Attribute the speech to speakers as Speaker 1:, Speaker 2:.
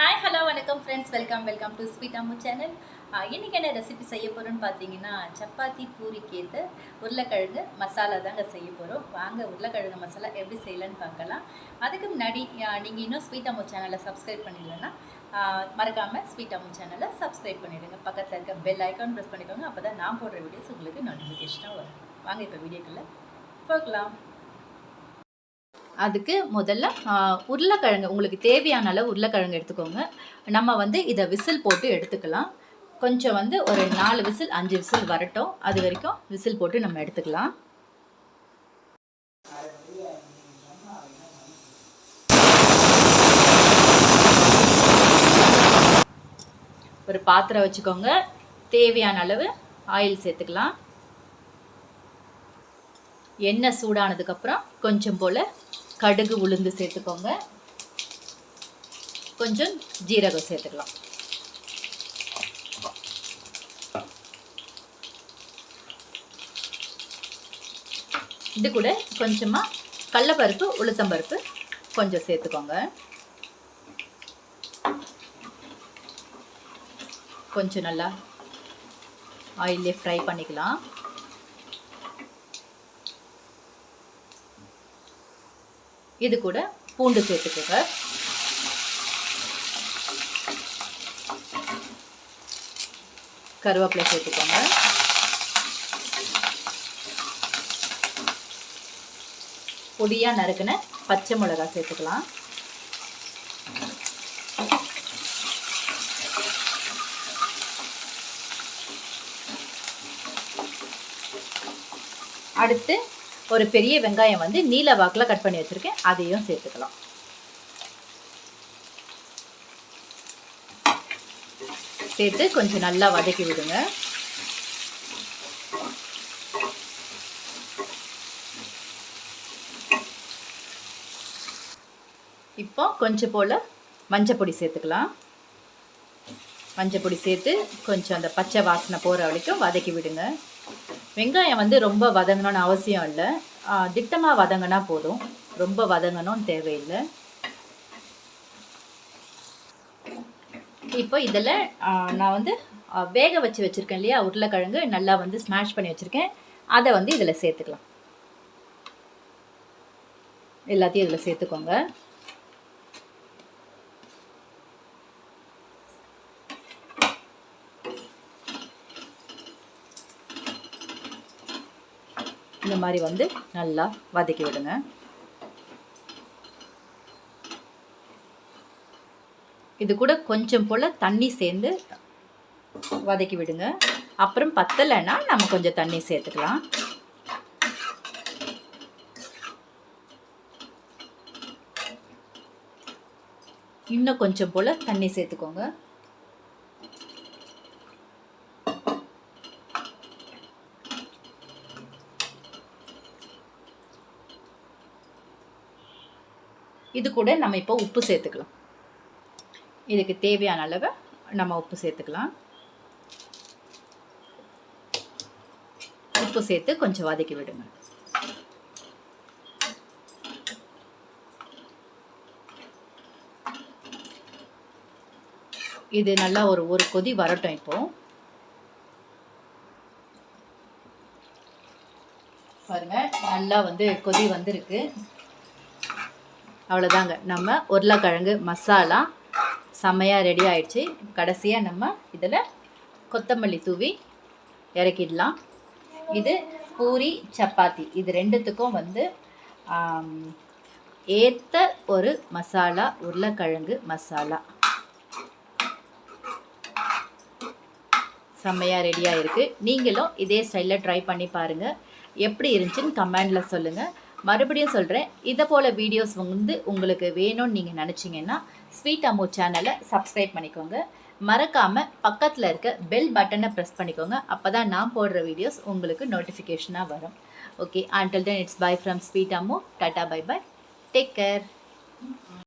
Speaker 1: Hi hello வணக்கம் friends welcome welcome to sweet Ammu channel இன்றைக்கி என்ன ரெசிபி செய்ய போகிறோன்னு பார்த்தீங்கன்னா சப்பாத்தி பூரிக்கு ஏற்ற உருளைக்கிழங்கு மசாலா தாங்க செய்ய போகிறோம் வாங்க உருளைக்கிழங்கு மசாலா எப்படி செய்யலான்னு பார்க்கலாம். அதுக்கு முன்னாடி நீங்கள் இன்னும் ஸ்வீட் அம்மு சேனலை சப்ஸ்கிரைப் பண்ணிடலன்னா மறக்காமல் ஸ்வீட் அம்மு சேனலை சப்ஸ்கிரைப் பண்ணிவிடுங்க பக்கத்தில் இருக்க பெல் ஐக்கான் ப்ரெஸ் பண்ணிக்கோங்க. அப்போ தான் நான் போடுற வீடியோஸ் உங்களுக்கு நோட்டிஃபிகேஷனாக வரும். வாங்க இப்போ வீடியோக்குள்ளே பார்க்கலாம் அதுக்கு முதல்ல உருளைக்கிழங்கு உங்களுக்கு தேவையான அளவு உருளைக்கிழங்கு எடுத்துக்கோங்க. நம்ம வந்து இதை விசில் போட்டு எடுத்துக்கலாம். கொஞ்சம் வந்து ஒரு நாலு விசில் அஞ்சு விசில் வரட்டும். அது வரைக்கும் விசில் போட்டு நம்ம எடுத்துக்கலாம். ஒரு பாத்திரம் வச்சுக்கோங்க. தேவையான அளவு ஆயில் சேர்த்துக்கலாம். எண்ணெய் சூடானதுக்கப்புறம் கொஞ்சம் போல் கடுகு உளுந்து சேர்த்துக்கோங்க. கொஞ்சம் ஜீரகம் சேர்த்துக்கலாம். இது கூட கொஞ்சமாக கடலப்பருப்பு உளுத்தம்பருப்பு கொஞ்சம் சேர்த்துக்கோங்க. கொஞ்சம் நல்லா ஆயிலே ஃப்ரை பண்ணிக்கலாம். இது கூட பூண்டு சேர்த்துக்கோங்க. கருவேப்பிலை சேர்த்துக்கோங்க. பொடியாக நறுக்கின பச்சை மிளகாய் சேர்த்துக்கலாம். அடுத்து ஒரு பெரிய வெங்காயம் வந்து நீல வாக்கில் கட் பண்ணி வச்சுருக்கேன். அதையும் சேர்த்துக்கலாம். சேர்த்து கொஞ்சம் நல்லா வதக்கி விடுங்க. இப்போ கொஞ்சம் போல் மஞ்சப்பொடி சேர்த்துக்கலாம். மஞ்சப்பொடி சேர்த்து கொஞ்சம் அந்த பச்சை வாசனை போகிற வரைக்கும் வதக்கி விடுங்க. வெங்காயம் வந்து ரொம்ப வதங்கணும்னு அவசியம் இல்லை. திட்டமாக வதங்கினா போதும். ரொம்ப வதங்கணும்னு தேவையில்லை. இப்போ இதில் நான் வந்து வேக வச்சு வச்சுருக்கேன் இல்லையா? உருளைக்கிழங்கு நல்லா வந்து ஸ்மாஷ் பண்ணி வச்சுருக்கேன். அதை வந்து இதில் சேர்த்துக்கலாம். எல்லாத்தையும் இதில் சேர்த்துக்கோங்க. இந்த மாதிரி வந்து நல்லா வதக்கி விடுங்க. இது கூட கொஞ்சம் போல் தண்ணி சேர்ந்து வதக்கி விடுங்க. அப்புறம் பத்தலைன்னா நம்ம கொஞ்சம் தண்ணி சேர்த்துக்கலாம். இன்னும் கொஞ்சம் போல் தண்ணி சேர்த்துக்கோங்க. இது கூட நம்ம இப்போ உப்பு சேர்த்துக்கலாம். இதுக்கு தேவையான அளவை நம்ம உப்பு சேர்த்துக்கலாம். உப்பு சேர்த்து கொஞ்சம் வதக்கி விடுங்க. இது நல்லா ஒரு ஒரு கொதி வரட்டும் இப்போ. பாருங்க நல்லா வந்து கொதி வந்திருக்கு. அவ்வளோதாங்க நம்ம உருளைக்கிழங்கு மசாலா செம்மையாக ரெடி ஆயிடுச்சு. கடைசியாக நம்ம இதில் கொத்தமல்லி தூவி இறக்கிடலாம். இது பூரி சப்பாத்தி. இது ரெண்டுத்துக்கும் வந்து ஏற்ற ஒரு மசாலா உருளைக்கிழங்கு மசாலா. செம்மையாக ரெடியாக இருக்குது நீங்களும் இதே ஸ்டைலில் ட்ரை பண்ணி பாருங்கள் எப்படி இருந்துச்சுன்னு கமெண்டில் சொல்லுங்கள் மறுபடியும் சொல்கிறேன் இதை போல் வீடியோஸ் வந்து உங்களுக்கு வேணும்னு நீங்கள் நினச்சிங்கன்னா ஸ்வீட் அம்மு சேனலை சப்ஸ்கிரைப் பண்ணிக்கோங்க. மறக்காமல் பக்கத்தில் இருக்க பெல் பட்டனை ப்ரெஸ் பண்ணிக்கோங்க. அப்போ தான் நான் போடுற வீடியோஸ் உங்களுக்கு நோட்டிஃபிகேஷனாக வரும். Okay until then it's bye from sweet Ammu tata bye bye take care